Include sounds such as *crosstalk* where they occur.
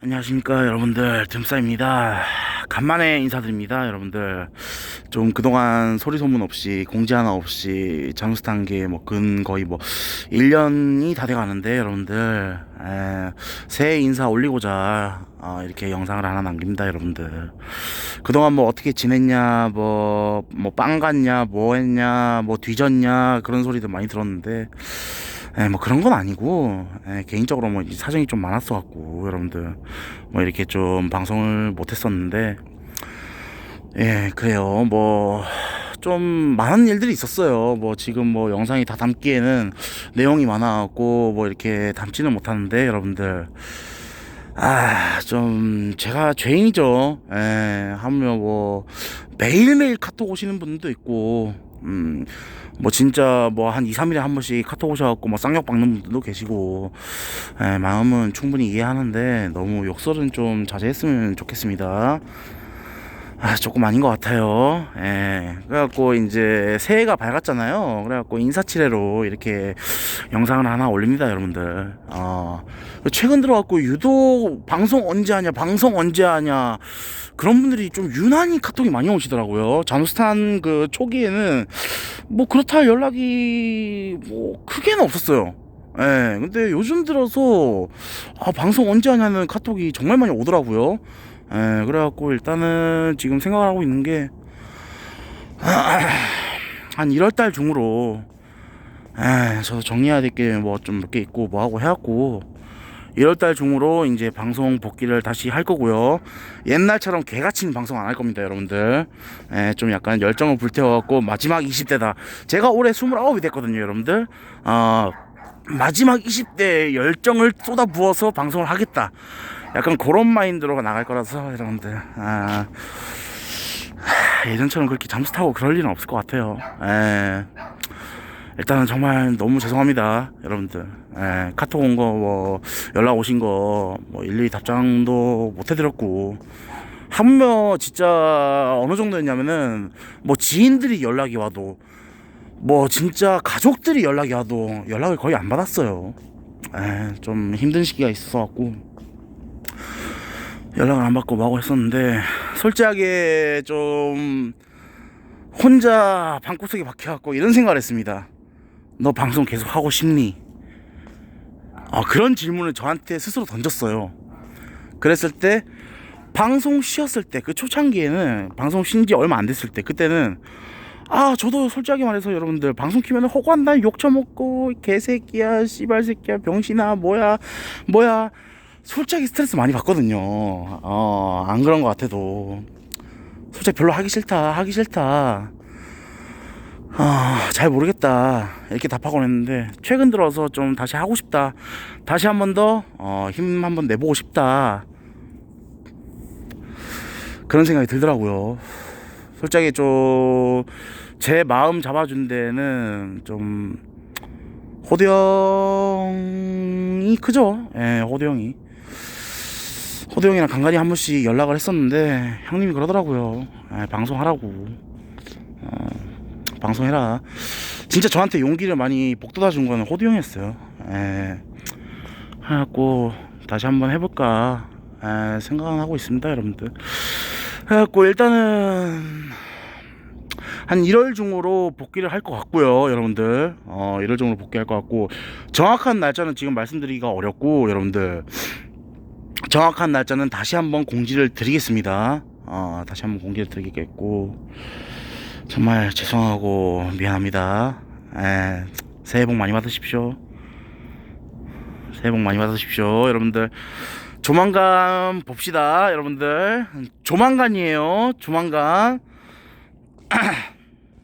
안녕하십니까 여러분들. 듬싸입니다. 간만에 인사드립니다 여러분들. 좀 그동안 소리 소문 없이 공지 하나 없이 잠수 탄 게뭐근 거의 뭐 1년이 다 돼가는데 여러분들. 에, 새해 인사 올리고자 어, 이렇게 영상을 하나 남깁니다 여러분들. 그동안 뭐 어떻게 지냈냐 뭐 뭐빵 갔냐 뭐 했냐 뭐 뒤졌냐 그런 소리도 많이 들었는데 예, 뭐 그런 건 아니고 예, 개인적으로 뭐 사정이 좀 많았어 갖고 여러분들 뭐 이렇게 좀 방송을 못 했었는데 예 그래요. 뭐 좀 많은 일들이 있었어요. 뭐 지금 뭐 영상이 다 담기에는 내용이 많아 갖고 뭐 이렇게 담지는 못하는데 여러분들. 아 좀 제가 죄인이죠. 예 하면 뭐 매일매일 카톡 오시는 분도 있고 음 뭐 진짜 뭐 한 2, 3일에 한 번씩 카톡 오셔갖고 뭐 쌍욕 박는 분들도 계시고 예, 마음은 충분히 이해하는데 너무 욕설은 좀 자제했으면 좋겠습니다. 아, 조금 아닌 것 같아요. 예. 그래갖고 이제 새해가 밝았잖아요. 그래갖고 인사치레로 이렇게 영상을 하나 올립니다, 여러분들. 어, 최근 들어갖고 유독 방송 언제 하냐, 방송 언제 하냐, 그런 분들이 좀 유난히 카톡이 많이 오시더라고요. 잠수탄 그 초기에는 뭐 그렇다 연락이 뭐 크게는 없었어요. 예, 근데 요즘 들어서 아, 방송 언제 하냐는 카톡이 정말 많이 오더라고요. 예, 그래갖고 일단은 지금 생각을 하고 있는 게, 한 1월달 중으로, 예, 저도 정리해야 될 게 뭐 좀 몇 개 있고 뭐 하고 해갖고, 1월달 중으로 이제 방송 복귀를 다시 할 거고요. 옛날처럼 개같이 방송 안 할 겁니다, 여러분들. 예, 좀 약간 열정을 불태워갖고 마지막 20대다. 제가 올해 29이 됐거든요, 여러분들. 어, 마지막 20대 열정을 쏟아 부어서 방송을 하겠다. 약간 그런 마인드로 나갈 거라서 여러분들. 아, 하, 예전처럼 그렇게 잠수 타고 그럴 일은 없을 것 같아요. 예. 일단은 정말 너무 죄송합니다, 여러분들. 예, 카톡 온 거, 뭐, 연락 오신 거, 뭐, 일일이 답장도 못 해드렸고, 한며 진짜 어느 정도였냐면은, 뭐, 지인들이 연락이 와도, 뭐, 진짜 가족들이 연락이 와도 연락을 거의 안 받았어요. 예, 좀 힘든 시기가 있어갖고, 연락을 안 받고 뭐하고 했었는데, 솔직하게 좀, 혼자 방구석에 박혀갖고 이런 생각을 했습니다. 너 방송 계속 하고 싶니? 아, 그런 질문을 저한테 스스로 던졌어요. 그랬을 때 방송 쉬었을 때 그 초창기에는 방송 쉰 지 얼마 안 됐을 때 그때는 아 저도 솔직하게 말해서 여러분들 방송 키면 호구한다 욕 처먹고 개새끼야 씨발 새끼야 병신아 뭐야 뭐야 솔직하게 스트레스 많이 받거든요 어 안 그런 것 같아도 솔직히 별로 하기 싫다 하기 싫다 아, 잘 모르겠다. 이렇게 답하곤 했는데, 최근 들어서 좀 다시 하고 싶다. 다시 한 번 더, 어, 힘 한 번 내보고 싶다. 그런 생각이 들더라고요. 솔직히 좀, 제 마음 잡아준 데는 좀, 호두 형이 크죠? 예, 호두 형이. 호두 형이랑 간간히 한 번씩 연락을 했었는데, 형님이 그러더라고요. 예, 방송하라고. 어, 방송해라. 진짜 저한테 용기를 많이 복돋아 준 거는 호두 형이었어요. 에, 해갖고 다시 한번 해볼까 에, 생각은 하고 있습니다, 여러분들. 해갖고 일단은 한 1월 중으로 복귀를 할 것 같고요, 여러분들. 어, 1월 중으로 복귀할 것 같고 정확한 날짜는 지금 말씀드리기가 어렵고 여러분들 정확한 날짜는 다시 한번 공지를 드리겠습니다. 어, 다시 한번 공지를 드리겠고. 정말 죄송하고 미안합니다. 에, 새해 복 많이 받으십시오. 새해 복 많이 받으십시오, 여러분들. 조만간 봅시다, 여러분들. 조만간이에요. 조만간. *clears throat*